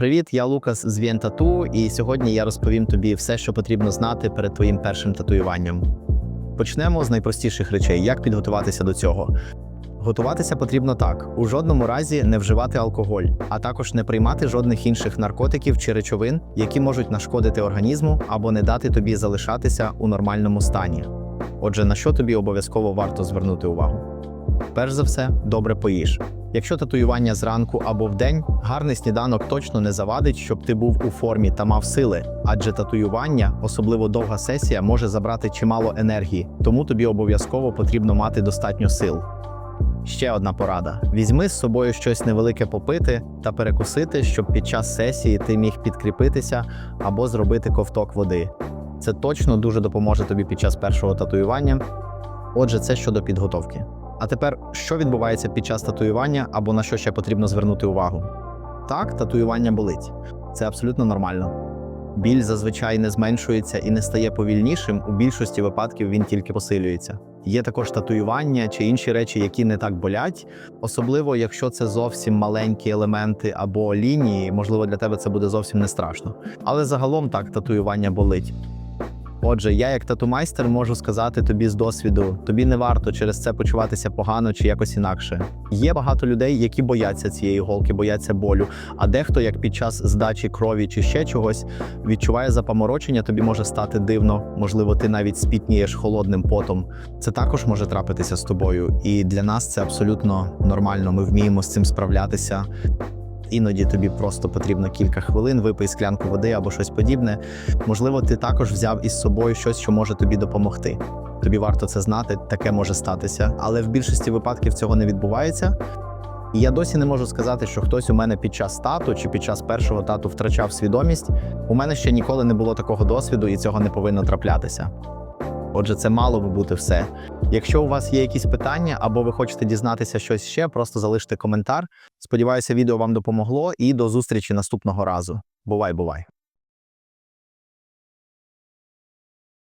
Привіт, я Лукас з Vien і сьогодні я розповім тобі все, що потрібно знати перед твоїм першим татуюванням. Почнемо з найпростіших речей, як підготуватися до цього. Готуватися потрібно так: у жодному разі не вживати алкоголь, а також не приймати жодних інших наркотиків чи речовин, які можуть нашкодити організму або не дати тобі залишатися у нормальному стані. Отже, на що тобі обов'язково варто звернути увагу? Перш за все, добре поїж. Якщо татуювання зранку або вдень, гарний сніданок точно не завадить, щоб ти був у формі та мав сили, адже татуювання, особливо довга сесія, може забрати чимало енергії, тому тобі обов'язково потрібно мати достатньо сил. Ще одна порада: візьми з собою щось невелике попити та перекусити, щоб під час сесії ти міг підкріпитися або зробити ковток води. Це точно дуже допоможе тобі під час першого татуювання. Отже, це щодо підготовки. А тепер, що відбувається під час татуювання або на що ще потрібно звернути увагу? Так, татуювання болить. Це абсолютно нормально. Біль зазвичай не зменшується і не стає повільнішим. У більшості випадків він тільки посилюється. Є також татуювання чи інші речі, які не так болять, особливо якщо це зовсім маленькі елементи або лінії, можливо, для тебе це буде зовсім не страшно. Але загалом так татуювання болить. Отже, я, як тату-майстер, можу сказати тобі з досвіду: тобі не варто через це почуватися погано чи якось інакше. Є багато людей, які бояться цієї голки, бояться болю. А дехто, як під час здачі крові чи ще чогось, відчуває запаморочення, тобі може стати дивно. Можливо, ти навіть спітнієш холодним потом. Це також може трапитися з тобою. І для нас це абсолютно нормально. Ми вміємо з цим справлятися. Іноді тобі просто потрібно кілька хвилин, випий склянку води або щось подібне. Можливо, ти також взяв із собою щось, що може тобі допомогти. Тобі варто це знати, таке може статися, але в більшості випадків цього не відбувається. І я досі не можу сказати, що хтось у мене під час тату чи під час першого тату втрачав свідомість. У мене ще ніколи не було такого досвіду, і цього не повинно траплятися. Отже, це мало би бути все. Якщо у вас є якісь питання або ви хочете дізнатися щось ще, просто залиште коментар. Сподіваюся, відео вам допомогло і до зустрічі наступного разу. Бувай, бувай!